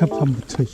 첫판부터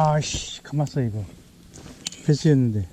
아씨 가만있어 이거. 패스였는데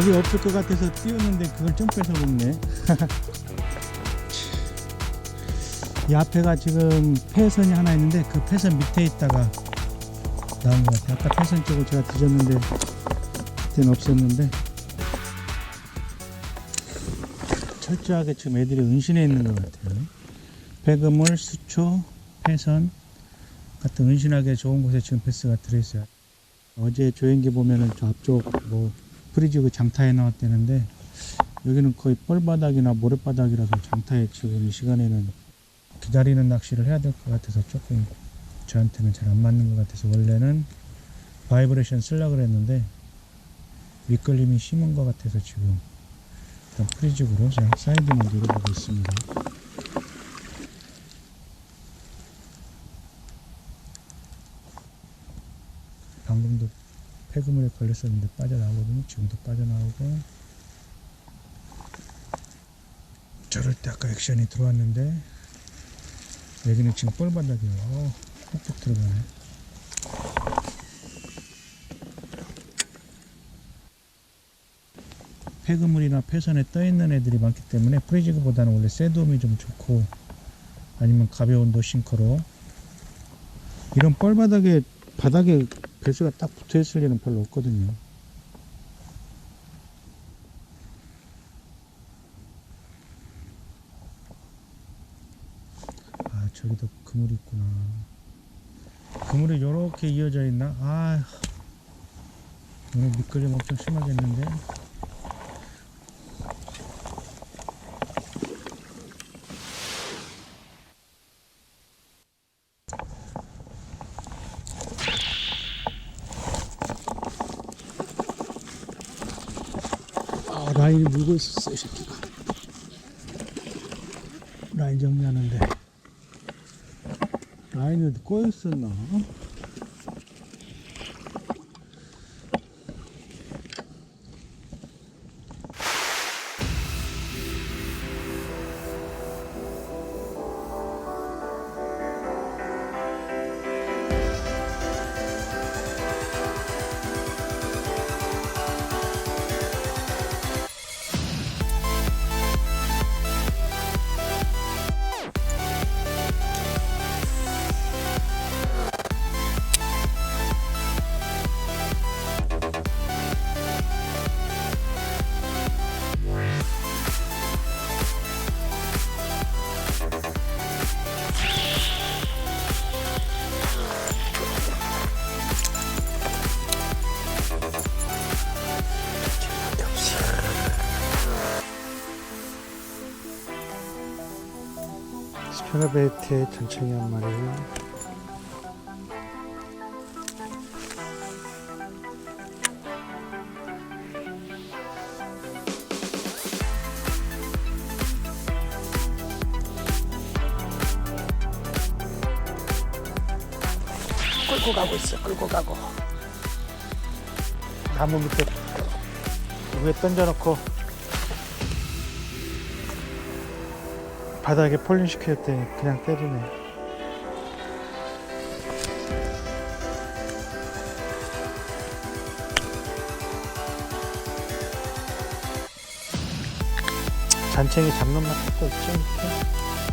거기 없을 것 같아서 띄웠는데 그걸 점프해서 먹네. 이 앞에가 지금 폐선이 하나 있는데 그 폐선 밑에 있다가 나온 것 같아요. 아까 폐선 쪽을 제가 뒤졌는데 그때는 없었는데 철저하게 지금 애들이 은신해 있는 것 같아요. 배그물, 수초, 폐선 같은 은신하게 좋은 곳에 지금 패스가 들어있어요. 어제 조행기 보면은 저 앞쪽 뭐 프리지그 장타에 나왔다는데 여기는 거의 뻘바닥이나 모래바닥이라서 장타에 지금 이 시간에는 기다리는 낚시를 해야 될 것 같아서 조금 저한테는 잘 안 맞는 것 같아서 원래는 바이브레이션 쓰려고 그랬는데 밑걸림이 심한 것 같아서 지금 일단 프리직으로 사이드만 노려보고 있습니다 방금도 폐그물에 걸렸었는데 빠져나오거든요. 지금도 빠져나오고 저럴 때 아까 액션이 들어왔는데 여기는 지금 뻘바닥이에요. 어, 푹푹 들어가네. 폐그물이나 폐선에 떠있는 애들이 많기 때문에 프리지그보다는 원래 새돔이 좀 좋고 아니면 가벼운 노싱커로 이런 뻘바닥에 바닥에 배수가 딱 붙어 있을 일은 별로 없거든요. 아, 저기도 그물이 있구나. 그물이 이렇게 이어져 있나? 아, 오늘 미끌림 엄청 심하겠는데? 라인이 물고 있었어, 이 새끼가. 라인 정리하는데. 어디 꼬였었나? 헤르베이트의 전청이 한 마리 끌고 가고 있어 끌고 가고. 나무 밑에 위에 던져놓고 바닥에 폴링 시켰더니 그냥 때리네 잔챙이 잡는 맛도 있죠 이렇게.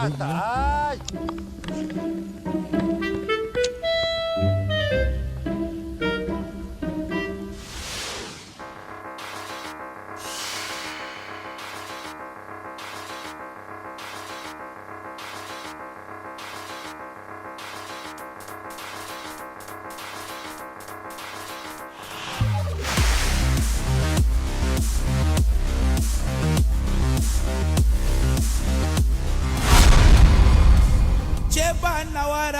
빠졌다 빠졌다 아 제발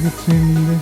보이지만